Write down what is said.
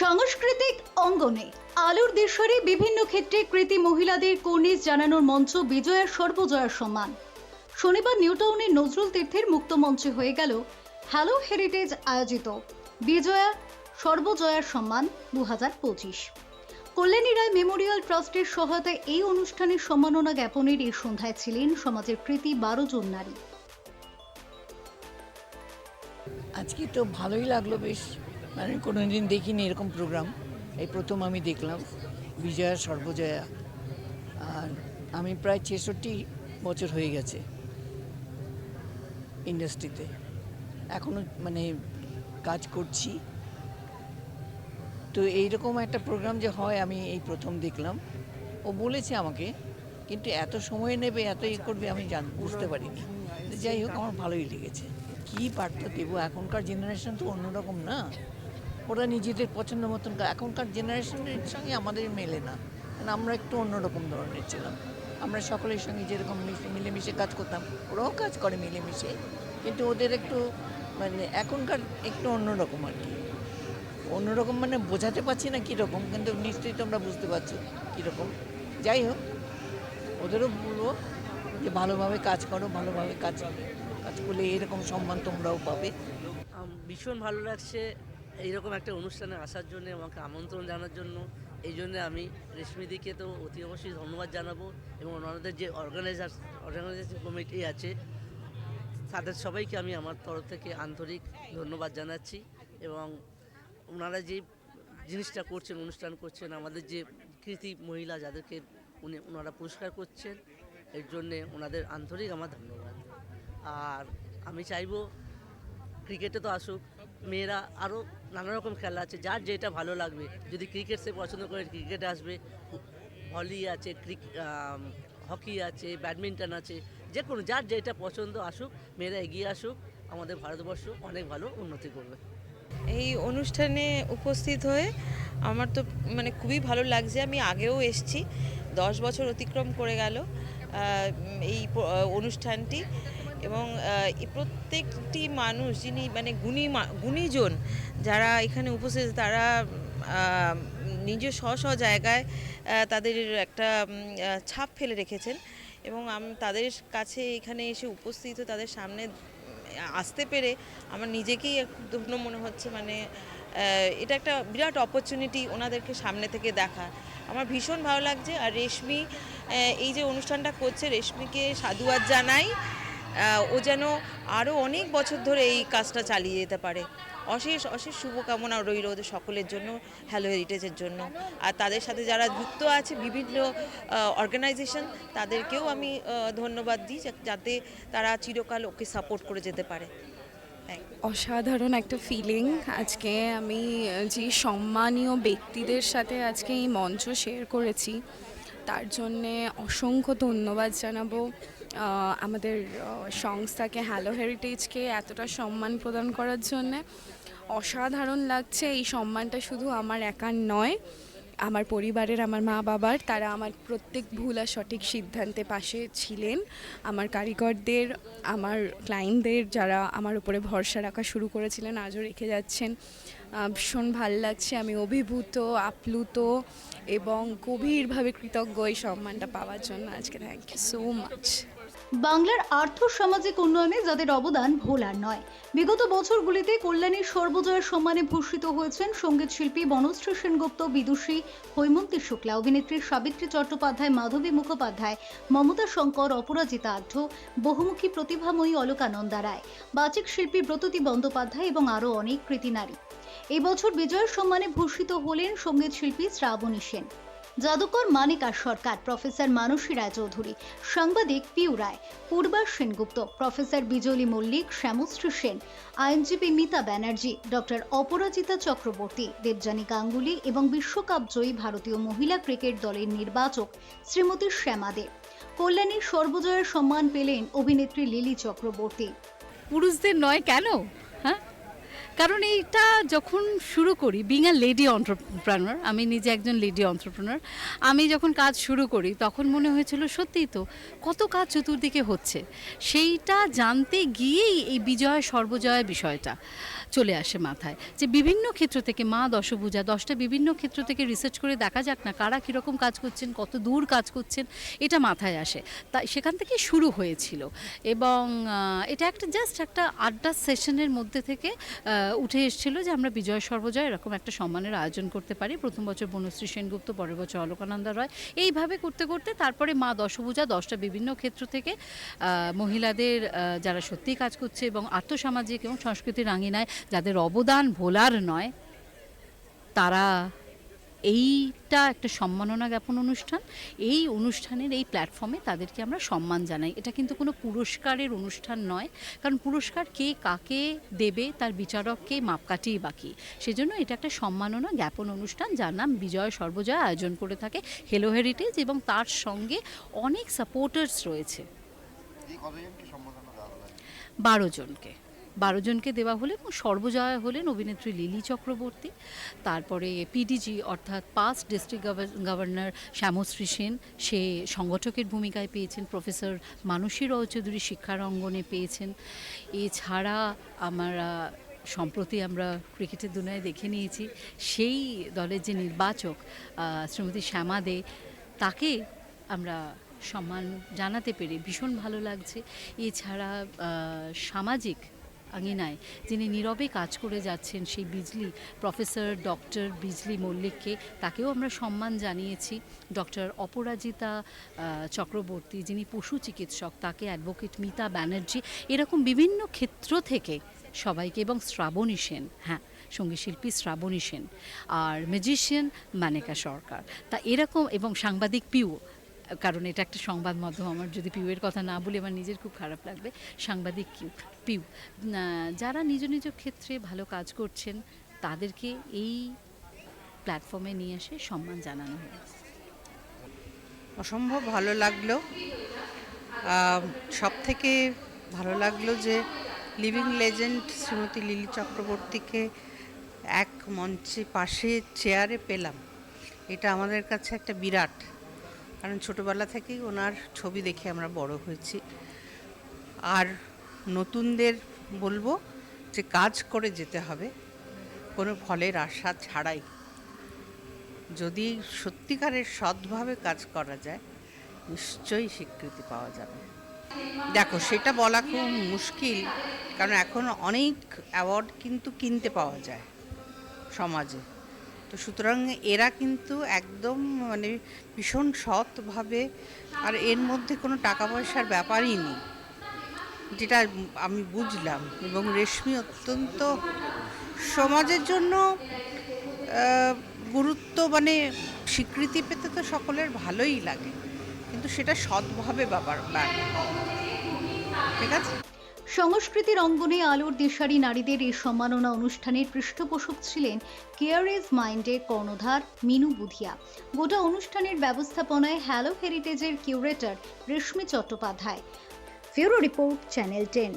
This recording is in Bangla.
সাংস্কৃতিক অঙ্গনে আলোর দেশরে বিভিন্ন ক্ষেত্রে কৃতি মহিলাদের কর্নিশ জানানোর মঞ্চ বিজয়ার সর্বজয়ার সম্মান শনিবার নিউটাউনের নজরুল তীর্থের মুক্ত মঞ্চে হয়ে গেল হ্যালো হেরিটেজ আয়োজিত বিজয়া সর্বজয়ার সম্মান দু হাজার পঁচিশ। কল্যাণী রায় মেমোরিয়াল ট্রাস্টের সহায়তায় এই অনুষ্ঠানের সম্মাননা জ্ঞাপনের এই সন্ধ্যায় ছিলেন সমাজের কৃতি বারো জন নারী। আজকে তো ভালোই লাগল বেশ। মানে কোনো দিন দেখিনি এরকম প্রোগ্রাম এই প্রথম আমি দেখলাম, বিজয়া, সর্বজয়া। আর আমি প্রায় ছেষট্টি বছর হয়ে গেছে ইন্ডাস্ট্রিতে এখনও মানে কাজ করছি। তো এইরকম একটা প্রোগ্রাম যে হয়, আমি এই প্রথম দেখলাম। ও বলেছে আমাকে, কিন্তু এত সময় নেবে, এত ইয়ে করবে, আমি জান, বুঝতে পারিনি। যাই হোক, আমার ভালোই লেগেছে। কী বার্তা দেবো? এখনকার জেনারেশন তো অন্যরকম না। ওরা নিজেদের পছন্দ মতন এখনকার জেনারেশনের সঙ্গে আমাদের মেলে না। কারণ আমরা একটু অন্যরকম ধরনের ছিলাম। আমরা সকলের সঙ্গে যেরকম মিশে মিলেমিশে কাজ করতাম, ওরাও কাজ করে মিলেমিশে। কিন্তু ওদের একটু মানে এখনকার একটু অন্যরকম আর কি। অন্যরকম মানে বোঝাতে পারছি না কীরকম, কিন্তু নিশ্চয়ই তোমরা বুঝতে পারছ কীরকম। যাই হোক, ওদেরও বলব যে ভালোভাবে কাজ করো, ভালোভাবে কাজ কাজ করলে এরকম সম্মান তোমরাও পাবে। ভীষণ ভালো লাগছে। এইরকম একটা অনুষ্ঠানে আসার জন্য, আমাকে আমন্ত্রণ জানার জন্য, এই জন্যে আমি রেশমিদিকে তো অতি অবশ্যই ধন্যবাদ জানাব এবং ওনাদের যে অর্গানাইজার অর্গানাইজেশন কমিটি আছে, তাদের সবাইকে আমি আমার তরফ থেকে আন্তরিক ধন্যবাদ জানাচ্ছি এবং ওনারা যে জিনিসটা করছেন, অনুষ্ঠান করছেন, আমাদের যে কৃতি মহিলা যাদেরকে উনি, ওনারা পুরস্কার করছেন, এর জন্যে ওনাদের আন্তরিক আমার ধন্যবাদ। আর আমি চাইব ক্রিকেটে তো আসুক, মেয়েরা আরও নানা রকম খেলা আছে, যার যেটা ভালো লাগবে। যদি ক্রিকেট সে পছন্দ করে, ক্রিকেটে আসবে। ভলি আছে, ক্রিক হকি আছে, ব্যাডমিন্টন আছে যে কোনো যার যেটা পছন্দ আসুক, মেয়েরা এগিয়ে আসুক, আমাদের ভারতবর্ষ অনেক ভালো উন্নতি করবে। এই অনুষ্ঠানে উপস্থিত হয়ে আমার তো মানে খুবই ভালো লাগছে, আমি আগেও এসেছি, দশ বছর অতিক্রম করে গেল এই অনুষ্ঠানটি এবং প্রত্যেকটি মানুষ যিনি মানে গুণী গুণীজন যারা এখানে উপস্থিত, তারা নিজ স্ব স্ব জায়গায় তাদের একটা ছাপ ফেলে রেখেছেন এবং আমি, তাদের কাছে এখানে এসে উপস্থিত, তাদের সামনে আসতে পেরে আমার নিজেকেই ধন্য মনে হচ্ছে। মানে এটা একটা বিরাট অপরচুনিটি ওনাদেরকে সামনে থেকে দেখা। আমার ভীষণ ভালো লাগছে। আর রেশমি এই যে অনুষ্ঠানটা করছে, রেশমিকে সাধুবাদ জানাই। ও যেন আরও অনেক বছর ধরে এই কাজটা চালিয়ে যেতে পারে। অশেষ অশেষ শুভকামনা রইল ওদের সকলের জন্য হ্যালো হেরিটেজের জন্য। আর তাদের সাথে যারা যুক্ত আছে, বিভিন্ন অর্গানাইজেশন তাদেরকেও আমি ধন্যবাদ দিই যাতে তারা চিরকাল ওকে সাপোর্ট করে যেতে পারে। অসাধারণ একটা ফিলিং আজকে আমি যে সম্মানীয় ব্যক্তিদের সাথে আজকে এই মঞ্চ শেয়ার করেছি, তার জন্যে অসংখ্য ধন্যবাদ জানাব। আমাদের সংস্থাকে হ্যালো হেরিটেজকে এতটা সম্মান প্রদান করার জন্যে অসাধারণ লাগছে। এই সম্মানটা শুধু আমার একার নয়, আমার পরিবারের, আমার মা বাবার, তারা আমার প্রত্যেক ভুল আর সঠিক সিদ্ধান্তে পাশে ছিলেন। আমার কারিগরদের, আমার ক্লায়েন্টদের যারা আমার উপরে ভরসা রাখা শুরু করেছিলেন, আজও রেখে যাচ্ছেন। ভীষণ ভালো লাগছে। আমি অভিভূত, আপ্লুত এবং গভীরভাবে কৃতজ্ঞ এই সম্মানটা পাওয়ার জন্য আজকে। থ্যাংক ইউ সো মাচ বাংলার আর্থ সামাজিক উন্নয়নে যাদের অবদান ভোলার নয়। বিগত বছরগুলিতে কল্যাণীর সর্বজয়ের সম্মানে ভূষিত হয়েছেন সংগীত শিল্পী বনশ্রী সেনগুপ্ত, বিদুষী হৈমন্তী শুক্লা, অভিনেত্রী সাবিত্রী চট্টোপাধ্যায়, মাধবী মুখোপাধ্যায়, মমতা শঙ্কর, অপরাজিতা আঢ্য, বহুমুখী প্রতিভাময়ী অলকানন্দা রায়, বাচিক শিল্পী ব্রততী বন্দ্যোপাধ্যায় এবং আরও অনেক কৃতি নারী। এই বছর বিজয়ের সম্মানে ভূষিত হলেন সংগীত শিল্পী শ্রাবণী সেন। জাদুকর মানিকা সরকার, প্রফেসর মানসী রায়চৌধুরী, সাংবাদিক পিউ রায় পূর্বাস সেনগুপ্ত, প্রফেসর বিজলি মল্লিক, শ্যামশ্রী সেন, আইনজীবী মিতা ব্যানার্জি, ডক্টর অপরাজিতা চক্রবর্তী, দেবযানী গাঙ্গুলি এবং বিশ্বকাপ জয়ী ভারতীয় মহিলা ক্রিকেট দলের নির্বাচক শ্রীমতী শ্যামা দেব কল্যাণীর সর্বজয়ের সম্মান পেলেন অভিনেত্রী লিলি চক্রবর্তী। পুরুষদের নয় কেন? কারণ এইটা যখন শুরু করি বিং আ লেডি অন্টারপ্রেনার আমি নিজে একজন লেডি অন্টারপ্রেনার আমি যখন কাজ শুরু করি, তখন মনে হয়েছিল, সত্যিই তো কত কাজ চতুর্দিকে হচ্ছে। সেইটা জানতে গিয়েই এই বিজয়, সর্বজয় বিষয়টা। চলে আসে মাথায়। যে বিভিন্ন ক্ষেত্র থেকে মা দশভূজা, দশটা বিভিন্ন ক্ষেত্র থেকে রিসার্চ করে দেখা যাক না কারা কীরকম কাজ করছেন, কত দূর কাজ করছেন, এটা মাথায় আসে। তাই সেখান থেকে শুরু হয়েছিল। এবং এটা একটা জাস্ট একটা আড্ডা সেশনের মধ্যে থেকে উঠে এসেছিল যে আমরা বিজয় সর্বজয় এরকম একটা সম্মানের আয়োজন করতে পারি। প্রথম বছর বনশ্রী সেনগুপ্ত, পরের বছর অলোকানন্দা রয়। এইভাবে করতে করতে তারপরে মা দশভূজা, দশটা বিভিন্ন ক্ষেত্র থেকে মহিলাদের যারা সত্যিই কাজ করছে এবং আর্থসামাজিক এবং সংস্কৃতির আঙিনায় যাদের অবদান ভোলার নয় তারা এইটা একটা সম্মাননা জ্ঞাপন অনুষ্ঠান। এই অনুষ্ঠানের এই প্ল্যাটফর্মে তাদেরকে আমরা সম্মান জানাই। এটা কিন্তু কোনো পুরস্কারের অনুষ্ঠান নয় কারণ পুরস্কার কে কাকে দেবে তার বিচারককে মাপকাঠিই বাকি সেজন্য এটা একটা সম্মাননা জ্ঞাপন অনুষ্ঠান যার নাম বিজয় সর্বজয় আয়োজন করে থাকে হেলো হেরিটেজ এবং তার সঙ্গে অনেক সাপোর্টার্স রয়েছে। বারো জনকে। বারো জনকে দেওয়া হলে এবং সর্বজয়া হলেন অভিনেত্রী লিলি চক্রবর্তী। তারপরে পিডিজি অর্থাৎ past district governor Shyamashree Sen, সে সংগঠকের ভূমিকায় পেয়েছেন প্রফেসর মানসী রয় চৌধুরী শিক্ষার অঙ্গনে পেয়েছেন। এছাড়া আমরা সম্প্রতি আমরা ক্রিকেটের দুনিয়ায় দেখে নিয়েছি, সেই দলের যে নির্বাচক শ্রীমতী শ্যামা দে, তাকে আমরা সম্মান জানাতে পেরে ভীষণ ভালো লাগছে। এছাড়া সামাজিক আঙিনায় যিনি নীরবে কাজ করে যাচ্ছেন সেই বিজলি, প্রফেসর ডক্টর বিজলি মল্লিককে, তাকেও আমরা সম্মান জানিয়েছি। ডক্টর অপরাজিতা চক্রবর্তী যিনি পশু চিকিৎসক, তাকে অ্যাডভোকেট মিতা ব্যানার্জি, এরকম বিভিন্ন ক্ষেত্র থেকে সবাইকে এবং শ্রাবণী সেন হ্যাঁ সংগীত শিল্পী শ্রাবণী সেন, আর ম্যাজিশিয়ান মানেকা সরকার। তা এরকম এবং সাংবাদিক পিউ কারণ এটা একটা সংবাদ মাধ্যম, আমার যদি পিউয়ের কথা না বলি আমার নিজের খুব খারাপ লাগবে। সাংবাদিক পিউ যারা নিজ নিজ ক্ষেত্রে ভালো কাজ করছেন, তাদেরকে এই প্ল্যাটফর্মে নিয়ে এসে সম্মান জানানো হলো অসম্ভব ভালো লাগল। সব থেকে ভালো লাগল যে লিভিং লেজেন্ড শ্রীমতী লিলি চক্রবর্তীকে এক মঞ্চে পাশে চেয়ারে পেলাম। এটা আমাদের কাছে একটা বিরাট কারণ ছোটোবেলা থেকেই ওনার ছবি দেখে আমরা বড় হয়েছি। আর নতুনদের বলব যে কাজ করে যেতে হবে, কোনো ফলের আশা ছাড়াই। যদি সত্যিকারের সৎভাবে কাজ করা যায়, নিশ্চয়ই স্বীকৃতি পাওয়া যাবে। দেখো, সেটা বলা খুব মুশকিল, কারণ এখন অনেক অ্যাওয়ার্ড কিন্তু কিনতে পাওয়া যায় সমাজে। তো সুতরাং এরা কিন্তু একদম মানে ভীষণ সৎভাবে আর এর মধ্যে কোনো টাকা পয়সার ব্যাপারই নেই। যেটা আমি বুঝলাম এবং রেশমি অত্যন্ত সমাজের জন্য গুরুত্ব মানে স্বীকৃতি পেতে তো সকলের ভালোই লাগে। কিন্তু সেটা সৎভাবে ব্যাপার ব্যাপার। ঠিক আছে? সংস্কৃতির অঙ্গনে আলোর দিশারি নারীদের এই সম্মাননা অনুষ্ঠানের পৃষ্ঠপোষক ছিলেন কেয়ার ইজ মাইন্ডের কর্ণধার মিনু বুধিয়া। গোটা অনুষ্ঠানের ব্যবস্থাপনায় হ্যালো হেরিটেজের কিউরেটর রেশমি চট্টোপাধ্যায়। ফিউরো রিপোর্ট চ্যানেল টেন।